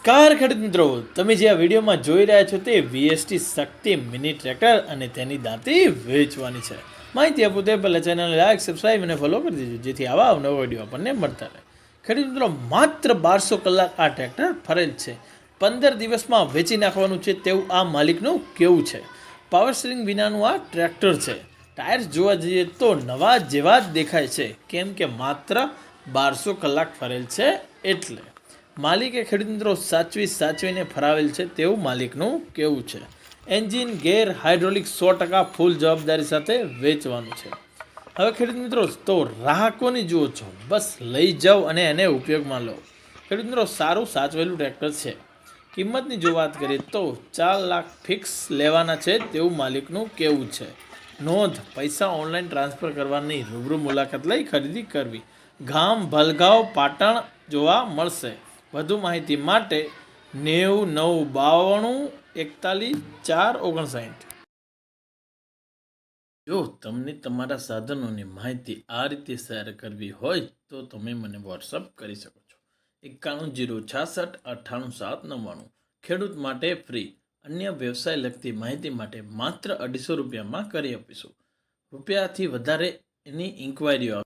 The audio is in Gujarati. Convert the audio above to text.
નમસ્કાર ખેડૂત મિત્રો. તમે જે આ વિડીયોમાં જોઈ રહ્યા છો તે વીએસટી શક્તિ મિની ટ્રેક્ટર અને તેની દાંતી વેચવાની છે. માહિતી આપું તે પહેલાં ચેનલને લાઈક સબસ્ક્રાઈબ અને ફોલો કરી દેજો, જેથી આવા નવો વીડિયો આપણને મળતા રહે. ખેડૂત મિત્રો, માત્ર બારસો કલાક આ ટ્રેક્ટર ફરેલ છે. પંદર દિવસમાં વેચી નાખવાનું છે તેવું આ માલિકનું કેવું છે. પાવર સ્ટીરિંગ વિનાનું આ ટ્રેક્ટર છે. ટાયર્સ જોવા જઈએ તો નવા જેવા જ દેખાય છે. કેમ કે માત્ર બારસો કલાક ફરેલ છે એટલે. માલિકે ખેડૂત મિત્રો સાચવી સાચવીને ફરાવેલ છે તેવું માલિકનું કેવું છે. એન્જિન, ગેર હાઇડ્રોલિક સો ટકા ફૂલ જવાબદારી સાથે વેચવાનું છે. હવે ખેડૂત મિત્રો તો ગ્રાહકોની જુઓ છો. બસ લઈ જાઓ અને એને ઉપયોગમાં લો. ખેડૂત મિત્રો સારું સાચવેલું ટ્રેક્ટર છે. કિંમતની જો વાત કરીએ, તો ચાર લાખ ફિક્સ લેવાના છે તેવું માલિકનું કેવું છે. નોંધ, પૈસા ઓનલાઈન ટ્રાન્સફર કરવાની રૂબરૂ મુલાકાત લઈ ખરીદી કરવી. ગામ, ભલગાંવ, પાટણ જોવા મળશે. વધુ માહિતી માટે નેવું નવ બાવણું એકતાલીસ ચાર ઓગણસાઠ. જો તમને તમારા સાધનોની માહિતી આ રીતે શેર કરવી હોય તો તમે મને વોટ્સઅપ કરી શકો છો. એકાણું જીરો છાસઠ અઠ્ઠાણું સાત નવ્વાણું. ખેડૂત માટે ફ્રી. અન્ય વ્યવસાય લગતી માહિતી માટે માત્ર અઢીસો રૂપિયામાં કરી આપીશું. રૂપિયાથી વધારે એની ઇન્ક્વાયરીઓ